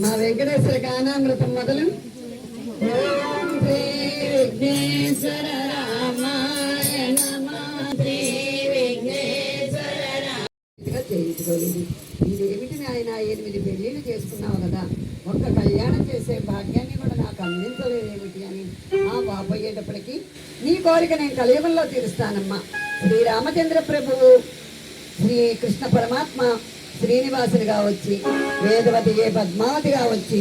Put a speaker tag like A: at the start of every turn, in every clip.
A: మా వెంకటేశ్వర గానామృతం మొదలు. ఓం శ్రీ విఘ్నేశ్వర చేయించుకోలేదు. ఇదేమిటి నాయన? ఎనిమిది పెళ్ళిళ్ళు చేసుకున్నావు కదా. ఒక్క కళ్యాణం చేసే భాగ్యాన్ని కూడా నాకు అందించలేదేమిటి అని ఆ బాబోయేటప్పటికి నీ కోరిక నేను కలియుగంలో తీరుస్తానమ్మా. శ్రీరామచంద్ర ప్రభువు శ్రీ కృష్ణ పరమాత్మ శ్రీనివాసుడిగా వచ్చి వేదవతి ఏ పద్మావతిగా వచ్చి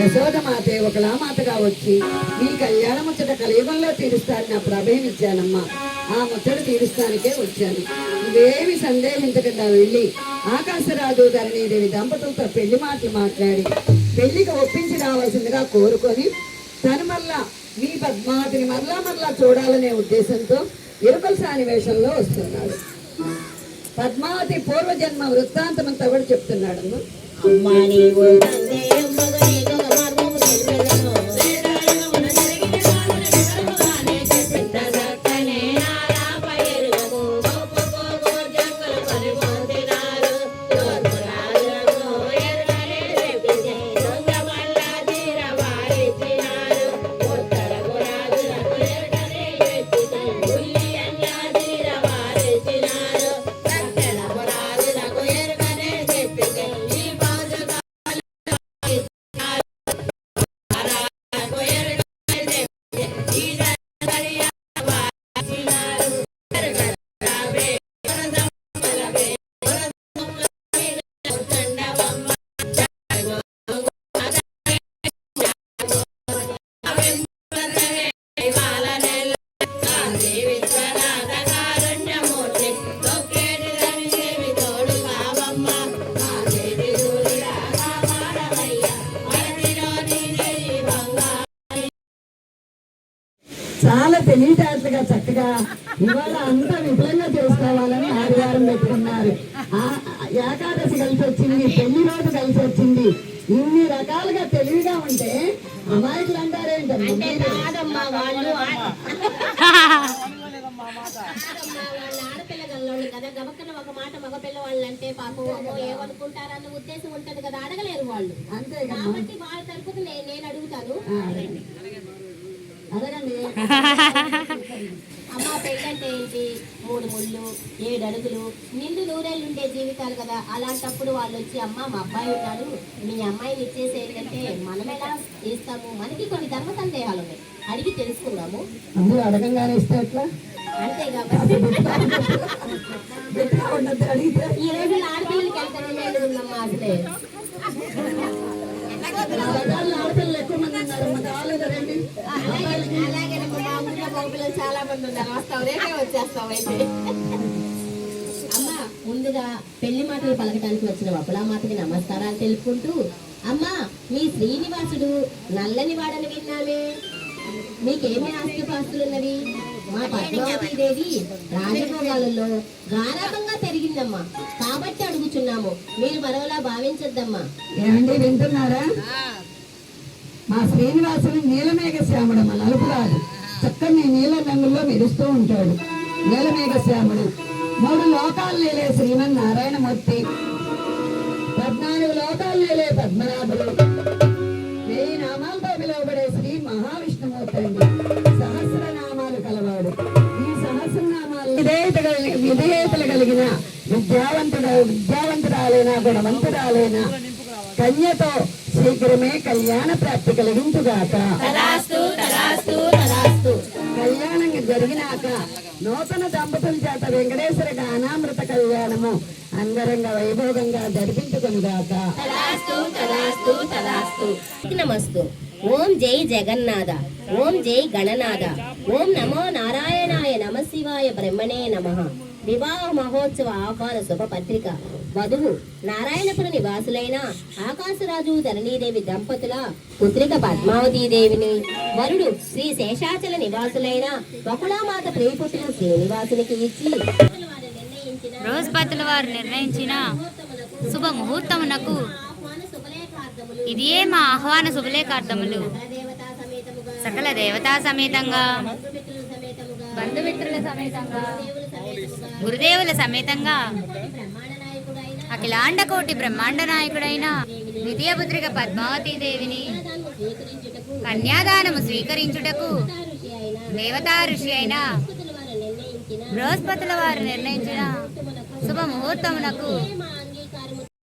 A: యశోదమాతే ఒకలామాతగా వచ్చి నీ కళ్యాణముచ్చట కలియుగంలో తీరుస్తానని అప్పుడు అభయమిచ్చానమ్మా ఆ ముచ్చట తీరుస్తానికే వచ్చాను. ఇవేమి సందేహించకుండా వెళ్ళి ఆకాశరాజు ధరణీదేవి దంపతులతో పెళ్ళి మాటలు మాట్లాడి పెళ్ళికి ఒప్పించి రావాల్సిందిగా కోరుకొని తను మళ్ళా మీ పద్మావతిని మరలా మరలా చూడాలనే ఉద్దేశంతో ఇరుకల సానివేశంలో వస్తున్నాడు. పద్మావతి పూర్వజన్మ వృత్తాంతమంతా కూడా చెప్తున్నాడు
B: అమ్మా. నీవు
A: చాలా తెలివితేటలుగా చక్కగా ఇవాళ అంతా విపులంగా చేసుకోవాలని ఆదివారం పెట్టుకున్నారు. ఆ ఏకాదశి కలిసి వచ్చింది పెళ్ళి రోజు కలిసి వచ్చింది. ఇన్ని రకాలుగా తెలివిగా ఉంటే అమాయకులు
B: గల్లోళ్ళు కదా గబక్కన ఒక మాట అంటే పాపం ఏమనుకుంటారన్న ఉద్దేశం ఉంటది కదా అడగలేరు వాళ్ళు.
A: అంతే కదా
B: కాబట్టి వాళ్ళ తరపున నేను అడుగుతాను. అమ్మ పెళ్ళంటే ఏంటి? మూడు ముళ్ళు ఏడు అడుగులు. నిండు నూరేళ్ళు ఉండే జీవితాలు కదా. అలాంటప్పుడు వాళ్ళు వచ్చి అమ్మ మా అబ్బాయి ఉన్నాడు మీ అమ్మాయిని ఇచ్చేసి ఏంటంటే మనం ఎలా ఇస్తాము మనకి కొన్ని ధర్మ సందేహాలు ఉన్నాయి. అడిగి తెలుసుకున్నాము
A: అడగంగానే ఇస్తే
B: అంతే కాబట్టి
A: అడిగితే
B: వస్తావు రేపే వచ్చేస్తావు అయితే అమ్మ ముందుగా పెళ్ళి మాటలు పలకటానికి వచ్చిన వకులామాతకి నమస్కారాలు తెలుపుకుంటూ అమ్మా మీ శ్రీనివాసుడు నల్లని వాడని విన్నామే. మీకేమి ఆస్తిపాస్తులున్నవి? మా పద్మావతీదేవి రాజభోగాలలో గారాభంగా పెరిగిందమ్మా. కాబట్టి అడుగుచున్నాము. మీరు మరోలా భావించొద్దమ్మా.
A: ఏమండి వింటున్నారా? మా శ్రీనివాసుని నీలమేఘ శ్యాముడు మా నలుపు చక్కని నీల రంగుల్లో మెరుస్తూ ఉంటాడు. నీలమేఘ శ్యాముడు మూడు లోకాలు లేలే శ్రీమన్ నారాయణమూర్తి పద్నాలుగు లోకాలు లేలే పద్మనాభుడు వెయ్యి నామాలతో పిలువబడే శ్రీ మహావిష్ణుమూర్తి అండి. సహస్రనామాలు కలవాడు. ఈ సహస్రనామాలు విధేయత కలిగి విధేయతలు కలిగిన విద్యావంతుడు విద్యావంతురాలైనా గుణవంతురాలైనా కన్యతో శీఘ్రమే కళ్యాణ ప్రాప్తి కలిగించుగాక.
B: తదాస్తు
A: కళ్యాణంగా జరిగినాక నూతన దంపతుల చేత వెంకటేశ్వర గానామృత కళ్యాణము అందరంగా వైభోగంగా జరిపించుకునిగాక
B: తదాస్తు నమస్తు. ఓం జై జగన్నాథ ఓం జై గణనాథ ఓం నమో నారాయణాయ నమ శివాయ బ్రహ్మణే నమ. వివాహ మహోత్సవ ఆహ్వాన శుభ పత్రిక వధువు నారాయణపుర నివాసులైన ఆకాశరాజు ధరణీదేవి దంపతుల పుత్రిక పద్మావతీదేవిని వరుడు శ్రీ శేషాచల నివాసులైన బకుళామాత ప్రియపుత్రులు శ్రీనివాసునికి ఇచ్చి
C: రోజు వారు నిర్ణయించిన
B: శుభ ముహూర్తమునకు ఇదియే మా ఆహ్వాన శుభలేఖార్థములు. సకల దేవతా సమేతంగా
C: బంధుమిత్రుల
B: సమేతంగా గురుదేవుల సమేతంగా అఖిలాండకోటి బ్రహ్మాండ నాయకుడైన ద్వితీయపుత్రిక
C: పద్మావతీదేవిని
B: కన్యాదానము స్వీకరించుటకు దేవతా ఋషి అయిన బృహస్పతుల వారు నిర్ణయించిన
C: శుభముహూర్తమునకు